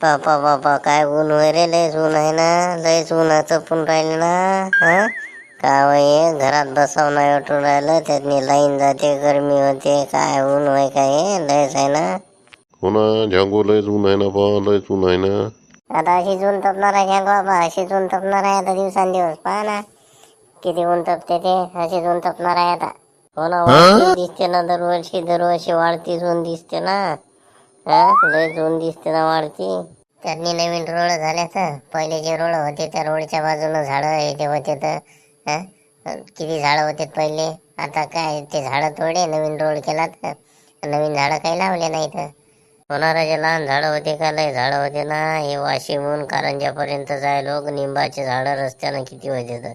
बापा बापा काय ऊन होय रे लयच ऊन आहे ना? लयच उन्हाचं पण राहिले ना हा? काय होय घरात बसावं नाही वाटून राहिलं त्यातनी लाईन जाते गरमी होते काय ऊन होय काय लयच आहे ना? हो ना झांगो लयच ऊन आहे ना बा लयच ऊन आहे ना? आता अशी जून तपणार आहे घ्या बाबा अशी जून तपणार आहे आता दिवसांदिवस. पहा ना किती ऊन तपते ते अशी जून तपणार आहे आता. हो ना वाढती दिसते ना दरवर्षी दरवर्षी वाढती ऊन दिसते ना. हा? लय दोन दिसते ना वाढती. त्यांनी नवीन रोड झाल्या तर पहिले जे रोड होते त्या रोडच्या बाजूनं झाडं येते ते होते तर हा? किती झाडं होते पहिले? आता काय ते झाडं तोडे नवीन रोड केला तर नवीन झाडं काही लावले नाही तर जे लहान झाडं होते का लय झाडं होते ना हे वाशिमहून कारंजापर्यंत जाय लोक निंबाचे झाडं रस्त्यानं किती होते तर.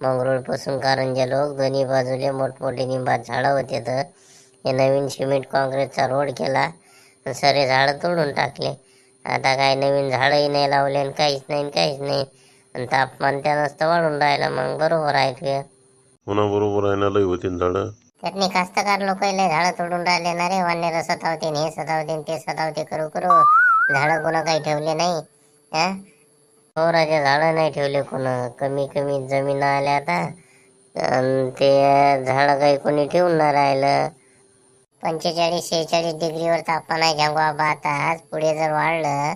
मंगरुळपासून कारंजा लोक दोन्ही बाजूले मोठमोठे निंबात झाडं होते तर. हे नवीन सिमेंट काँक्रीटचा रोड केला. सारे झाडं तोडून टाकले. आता काय नवीन झाडंही नाही लावले आणि काहीच नाही आणि काहीच नाही. आणि तापमान त्यानंच तर वाढून राहिलं मग बरोबर आहे तुझं हो ना बरोबर आहे ना लय होते ना झाडं. त्यातनी कास्तकार लोक लय झाडं तोडून राहिले ना रे. वानेर सतावते न हे सतावते न ते सतावते करू करू. झाडं कोणा काही ठेवले नाही. हा? झाडं नाही ठेवले कोण. कमी कमी जमीन आल्या आता. अन ते झाडं काही कोणी ठेवून नाही राहिलं. पंचेचाळीस शेहेचाळीस डिग्रीवर तापमान आहे. बाबा आता आज पुढे जर वाढलं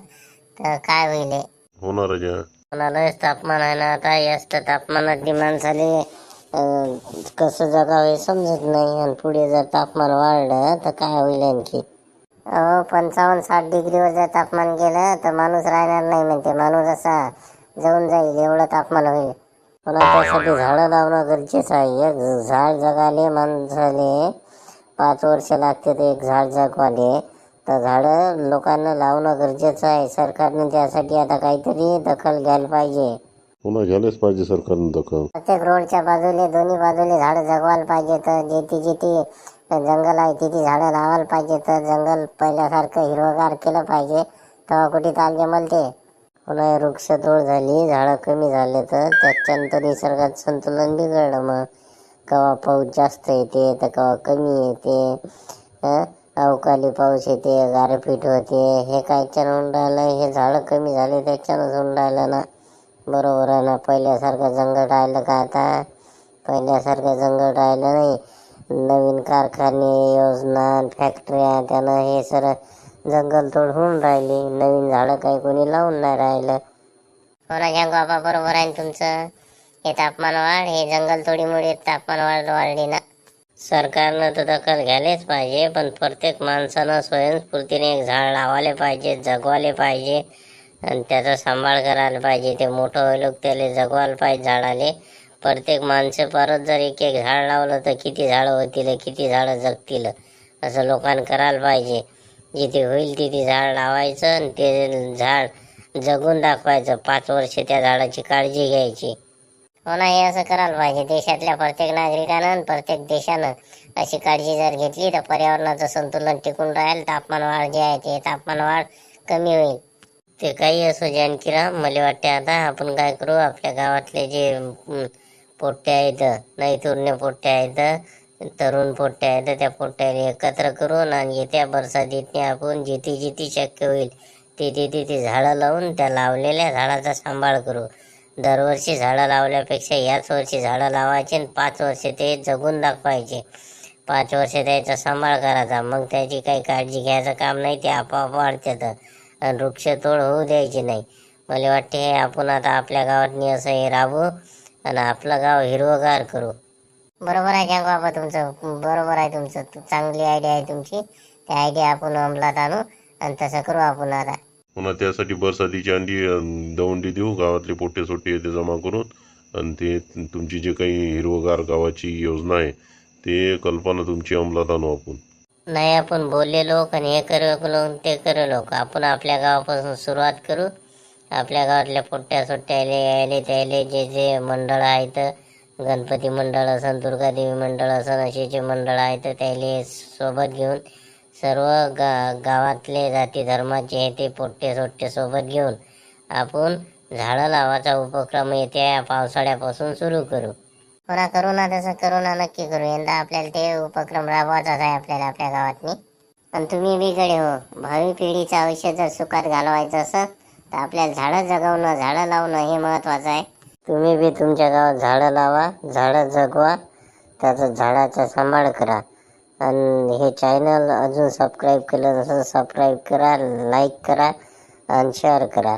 तर काय होईल हे? हो ना राजा. कोणालाच तापमान आहे ना. आता जास्त तापमानात माणसाले अं, कसं जगावं हे समजत नाही. आणि पुढे जर तापमान वाढलं तर काय होईल आणखी? अहो पंचावन्न साठ डिग्रीवर जर तापमान गेलं तर माणूस राहणार नाही म्हणते. माणूस असा जाऊन जाईल. एवढं तापमान होईल. पण त्यासाठी झाडं लावणं गरजेचं आहे. एक झाड जगाले माणसाले पाच वर्ष लागते ते एक झाड जगवाले. तर झाडं लोकांना लावणं गरजेचं आहे. सरकारने त्यासाठी आता काहीतरी दखल घ्यायला पाहिजे. हो ना घ्यायलाच पाहिजे सरकारनं दखल. प्रत्येक रोडच्या बाजूले दोन्ही बाजूले झाडं जगवायला पाहिजे. तर जिथे जिथे जंगल आहे तिथे झाडं लावायला पाहिजे. तर जंगल पहिल्यासारखं हिरवगार केलं पाहिजे. तेव्हा कुठे ताल जमल ते पुन्हा वृक्षतोड झाली झाडं कमी झाले तर त्याच्यानंतर निसर्गात संतुलन बिघडलं मग. केव्हा पाऊस जास्त येते तर केव्हा कमी येते अवकाळी पाऊस येते गारपीट होते हे कायच्यानं होऊन राहिलं हे झाडं कमी झाले त्याच्यानंच होऊन राहिलं ना. बरोबर आहे ना पहिल्यासारखं जंगल राहिलं का आता? पहिल्यासारखं जंगल राहिलं नाही. नवीन कारखाने योजना फॅक्टऱ्या त्यानं हे सर जंगल तोड होऊन राहिली. नवीन झाडं काही कोणी लावून नाही राहिलं. हो ना घ्या बाबा बरोबर आहे ना तुमचं? हे तापमान वाढ हे जंगलतोडीमुळे तापमान वाढ वाढली ना. सरकारनं तर दखल घ्यायलाच पाहिजे पण प्रत्येक माणसानं स्वयंस्फूर्तीने एक झाड लावायला पाहिजे जगवायला पाहिजे आणि त्याचा सांभाळ करायला पाहिजे. ते मोठं होईल त्याला जगवायला पाहिजे झाडाले. प्रत्येक माणसं परत जर एक एक झाड लावलं तर किती झाडं होतील किती झाडं जगतील असं लोकांना करायला पाहिजे. जिथे होईल तिथे झाड लावायचं आणि ते झाड जगून दाखवायचं. पाच वर्ष त्या झाडाची काळजी घ्यायची. हो ना हे असं करायला पाहिजे. देशातल्या प्रत्येक नागरिकानं आणि प्रत्येक देशानं अशी काळजी जर घेतली तर पर्यावरणाचं संतुलन टिकून राहील. तापमान वाढ जे आहे ते तापमान वाढ कमी होईल. ते काही असो जानकीराम मला वाटते आता आपण काय करू? आपल्या गावातले जे पोट्टे आहेत नाही तुरणे पोट्टे आहेत तरुण पोट्टे आहेत त्या पोट्ट्याने एकत्र करून आणि येत्या बरसातीतने आपण जिथे जिथे शक्य होईल तिथे तिथे झाडं लावून त्या लावलेल्या झाडाचा सांभाळ करू. दरवर्षी झाडं लावल्यापेक्षा याच वर्षी झाडं लावायचे आणि पाच वर्ष ते जगून दाखवायचे. पाच वर्ष त्याचा सांभाळ करायचा. मग त्याची काही काळजी घ्यायचं काम नाही ते आपोआप वाढतात आणि वृक्षतोड होऊ द्यायची नाही. मला वाटते हे आपण आता आपल्या गावातनी असं हे राबू आणि आपलं गाव हिरवगार करू. बरोबर आहे जंग बाबा तुमचं. बरोबर आहे तुमचं. चांगली आयडिया आहे तुमची. त्या आयडिया आपण अंमलात आणू आणि तसं करू आपण आता. पुन्हा त्यासाठी बरसातीची अंडी दवंडी देऊ. गावातले पोटे सोटे ते जमा करून. आणि ते तुमची जे काही हिरवगार गावाची योजना आहे ते कल्पना तुमची अंमलात आणू आपण. नाही आपण बोलले लोक आणि हे करू लोक ते करू लोक. आपण आपल्या गावापासून सुरुवात करू. आपल्या गावातल्या पोट्या सोट्याले यायले त्याले जे जे मंडळ आहेत गणपती मंडळ असन दुर्गादेवी मंडळ असन असे जे मंडळ आहेत त्याले सोबत घेऊन सर्व गा गावातले जाती धर्माचे आहे ते पोट्टे सोट्टे सोबत घेऊन आपण झाडं लावायचा उपक्रम येत्या पावसाळ्यापासून सुरू करू. पुन्हा करू ना तसं करू ना नक्की करू. यंदा आपल्याला ते उपक्रम राबवायचाच आहे आपल्याला आपल्या गावातनी. आणि तुम्ही वेगळे हो. भावी पिढीचं आयुष्य जर सुखात घालवायचं असं तर आपल्याला झाडं जगवणं झाडं लावणं हे महत्त्वाचं आहे. तुम्ही बी तुमच्या गावात झाडं लावा झाडं जगवा त्याचं झाडाचा सांभाळ करा. आणि हे चॅनल अजून सबस्क्राईब केलं नसेल सबस्क्राईब करा लाईक करा आणि शेअर करा.